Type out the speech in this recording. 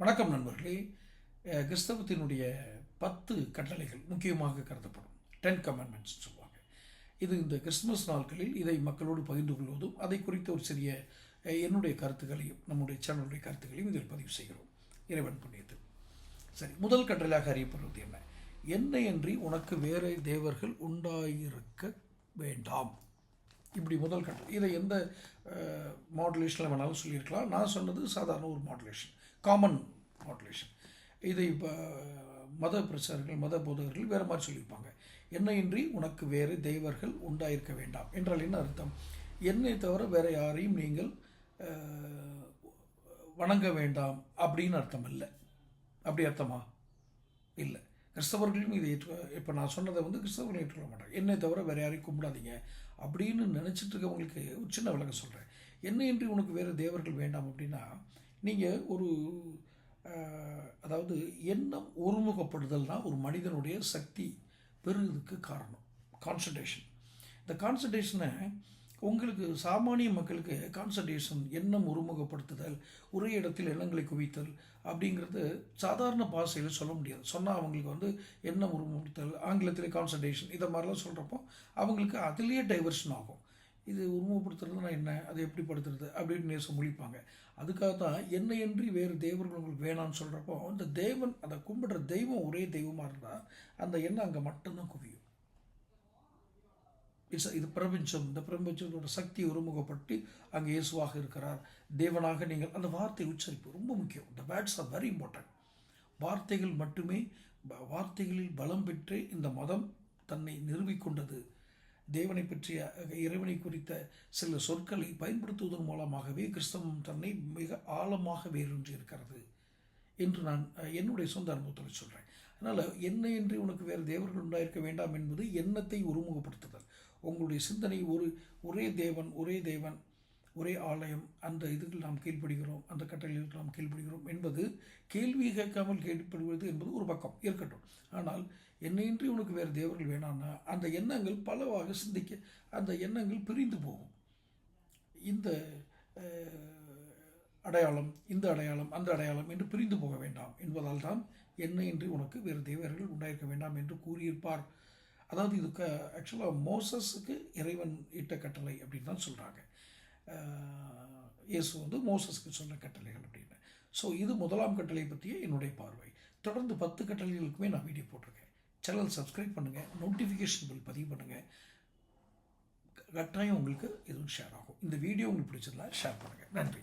வணக்கம் நண்பர்களே. கிறிஸ்தவத்தினுடைய பத்து கட்டளைகள் முக்கியமாக கருதப்படும். டென் கமெண்ட்மெண்ட்ஸ் சொல்லுவாங்க. இது இந்த கிறிஸ்துமஸ் நாட்களில் இதை மக்களோடு பகிர்ந்து கொள்வதும் அதை குறித்த ஒரு சிறிய என்னுடைய கருத்துக்களையும் நம்முடைய சேனலுடைய கருத்துக்களையும் இதில் பதிவு செய்கிறோம். இறைவன் புண்ணியத்தில் சரி முதல் கட்டளையாக அறியப்படுவது என்ன? என்னையன்றி உனக்கு வேறு தேவர்கள் உண்டாயிருக்க வேண்டாம். இப்படி முதல் கட்டம் இதை எந்த மாடுலேஷனில் வேணாலும் சொல்லியிருக்கலாம். நான் சொன்னது சாதாரண ஒரு மாடுலேஷன் காமன் மாடுலேஷன் இதை இப்போ மத பிரச்சாரர்கள் மத போதகர்கள் வேறு மாதிரி சொல்லியிருப்பாங்க. என்னையின்றி உனக்கு வேறு தெய்வர்கள் உண்டாயிருக்க வேண்டாம் என்றால் என்ன அர்த்தம்? என்னை தவிர வேறு யாரையும் நீங்கள் வணங்க வேண்டாம் அப்படின்னு அர்த்தம் இல்லை அப்படி அர்த்தமா? இல்லை. கிறிஸ்தவர்களும் இதை ஏற்று இப்போ நான் சொன்னதை வந்து கிறிஸ்தவர்கள் ஏற்றுக்கொள்ள மாட்டாங்க. என்னை தவிர வேறு யாரையும் கும்பிடாதீங்க. அப்படின்னு நினச்சிட்டு இருக்கவங்களுக்கு ஒரு சின்ன விளக்கம் சொல்கிறேன் என்ன என்று உனக்கு வேறு தேவர்கள் வேண்டாம் அப்படின்னா நீங்கள் ஒரு அதாவது எண்ணம் ஒருமுகப்படுதல் தான் ஒரு மனிதனுடைய சக்தி பெறுவதற்கு காரணம். கான்சன்ட்ரேஷன் இந்த கான்சன்ட்ரேஷனை உங்களுக்கு சாமானிய மக்களுக்கு கான்சன்ட்ரேஷன் எண்ணம் ஒருமுகப்படுத்துதல் ஒரே இடத்தில் எண்ணங்களை குவித்தல் அப்படிங்கிறது சாதாரண பாஷையில் சொல்ல முடியாது. சொன்னால் அவங்களுக்கு வந்து எண்ணம் ஒருமுகப்படுத்தல் ஆங்கிலத்தில் கான்சன்ட்ரேஷன் இதை மாதிரிலாம் சொல்கிறப்போ அவங்களுக்கு அதுலேயே டைவர்ஷன் ஆகும். இது உருவப்படுத்துறதுனா என்ன? அதை எப்படி படுத்துறது? அப்படின்னு நேசம் முழிப்பாங்க. அதுக்காக தான் என்னையன்றி வேறு தேவர்கள் உங்களுக்கு வேணாம்னு சொல்கிறப்போ அந்த தேவன் அதை கும்பிடுற தெய்வம் ஒரே தெய்வமாக இருந்தால் அந்த எண்ணம் அங்கே மட்டும்தான் குவியும். இட்ஸ் இது பிரபஞ்சம். இந்த பிரபஞ்சத்தோட சக்தி ஒருமுகப்பட்டு அங்கே இயேசுவாக இருக்கிறார். தேவனாக நீங்கள் அந்த வார்த்தை உச்சரிப்பு ரொம்ப முக்கியம். இந்த வேர்ட்ஸ் ஆர் வெரி இம்பார்ட்டன்ட் வார்த்தைகள் மட்டுமே வார்த்தைகளில் பலம் பெற்று இந்த மதம் தன்னை நிறுவிக்கொண்டது தேவனை பற்றிய இறைவனை குறித்த சில சொற்களை பயன்படுத்துவதன் மூலமாகவே கிறிஸ்தவம் தன்னை மிக ஆழமாக வேரூன்றி இருக்கிறது என்று நான் என்னுடைய சொந்த அனுபவத்தில் சொல்கிறேன் அதனால் என்ன என்று உனக்கு வேறு தேவர்கள் உண்டாயிருக்க வேண்டாம் என்பது எண்ணத்தை ஒருமுகப்படுத்துதல். உங்களுடைய சிந்தனை ஒரு ஒரே தேவன் ஒரே தேவன் ஒரே ஆலயம் அந்த இதுக்கு நாம் கீழ்ப்படுகிறோம் அந்த கட்டளைகளுக்கு நாம் கீழ்ப்படுகிறோம் என்பது கேள்வி கேட்காமல் கீழ்ப்படுவது என்பது ஒரு பக்கம் இருக்கட்டும். ஆனால் என்னையின்றி உனக்கு வேறு தேவர்கள் வேணாம்னா அந்த எண்ணங்கள் பலவாக சிந்திக்க அந்த எண்ணங்கள் பிரிந்து போகும். இந்த அடையாளம் இந்த அடையாளம் அந்த அடையாளம் என்று பிரிந்து போக வேண்டாம் என்பதால் தான் என்னையின்றி உனக்கு வேறு தேவர்கள் உண்டாயிருக்க வேண்டாம் என்று கூறியிருப்பார். அதாவது இதுக்கு ஆக்சுவலாக மோசஸுக்கு இறைவன் இட்ட கட்டளை அப்படின்னு தான் சொல்கிறாங்க இயேசு வந்து மோசஸ்க்கு சொன்ன கட்டளைகள் அப்படின்னு. ஸோ இது முதலாம் கட்டளை பற்றிய என்னுடைய பார்வை. தொடர்ந்து பத்து கட்டளைகளுக்குமே நான் வீடியோ போட்டிருக்கேன். சேனல் சப்ஸ்கிரைப் பண்ணுங்கள் நோட்டிஃபிகேஷன் பில் பதிவு பண்ணுங்கள் கட்டாயம் உங்களுக்கு எதுவும் ஷேர் ஆகும். இந்த வீடியோ உங்களுக்கு பிடிச்சிருந்தா ஷேர் பண்ணுங்கள் நன்றி.